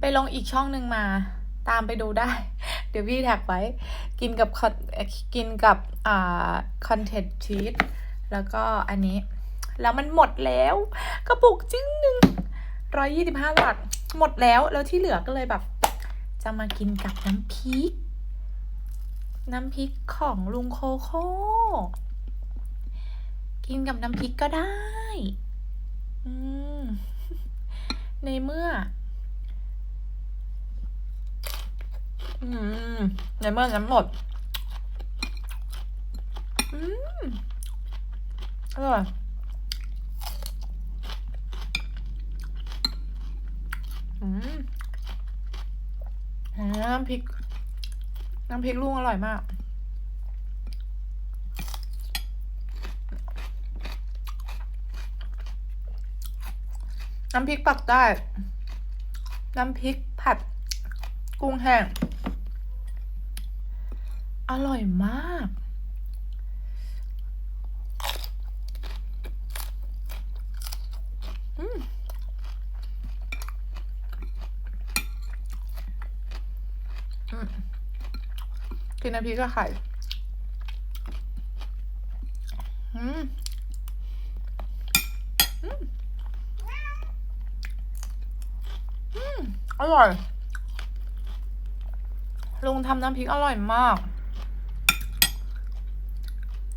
ไปลงอีกช่องหนึ่งมา ตามไปดูได้ เดี๋ยวพี่แท็กไว้ กินกับคอนกินกับอ่าคอนเทนต์ชีสแล้วก็อันนี้ แล้วมันหมดแล้วกระปุกจิ้งหนึ่งร้อยยี่สิบห้าบาทหมดแล้วแล้วที่เหลือก็เลยแบบ จะมากินกับน้ำพริก น้ำพริกของลุงโคโค่กินกับน้ำพริกก็ได้อืมในเมื่อ อืม ในเมื่อน้ำหมดอืมอร่อยอืมน้ำพริก น้ำพริกลุงอร่อยมากน้ำพริกปักใต้ น้ำพริกผัด กุ้งแห้ง อร่อยมากอืมอืมกินน้ำพริกกับไข่อืมอืมอืมอร่อย ลุงทำน้ำพริกอร่อยมาก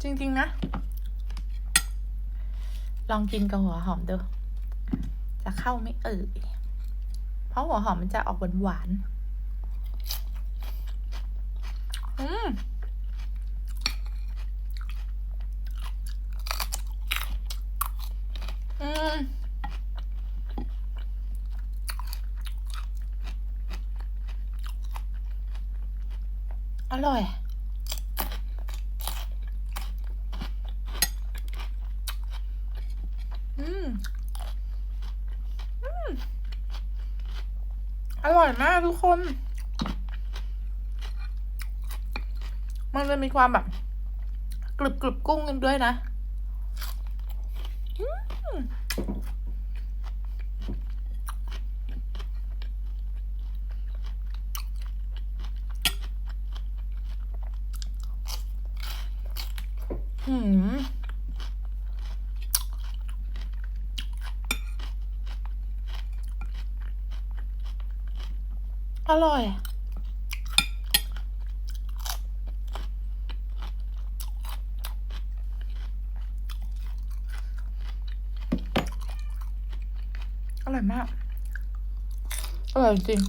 จริง ๆ นะ ลองกินกับหัวหอมดู จะเข้าไม่เอ่ยเพราะหัวหอมมันจะออกหวานๆอืมอืมอร่อย อืมอืมอร่อยมากทุกคน มันจะมีความแบบกรึบกรึบกุ้งกันด้วยนะอืมหืม อร่อย อร่อยมาก อร่อยจริง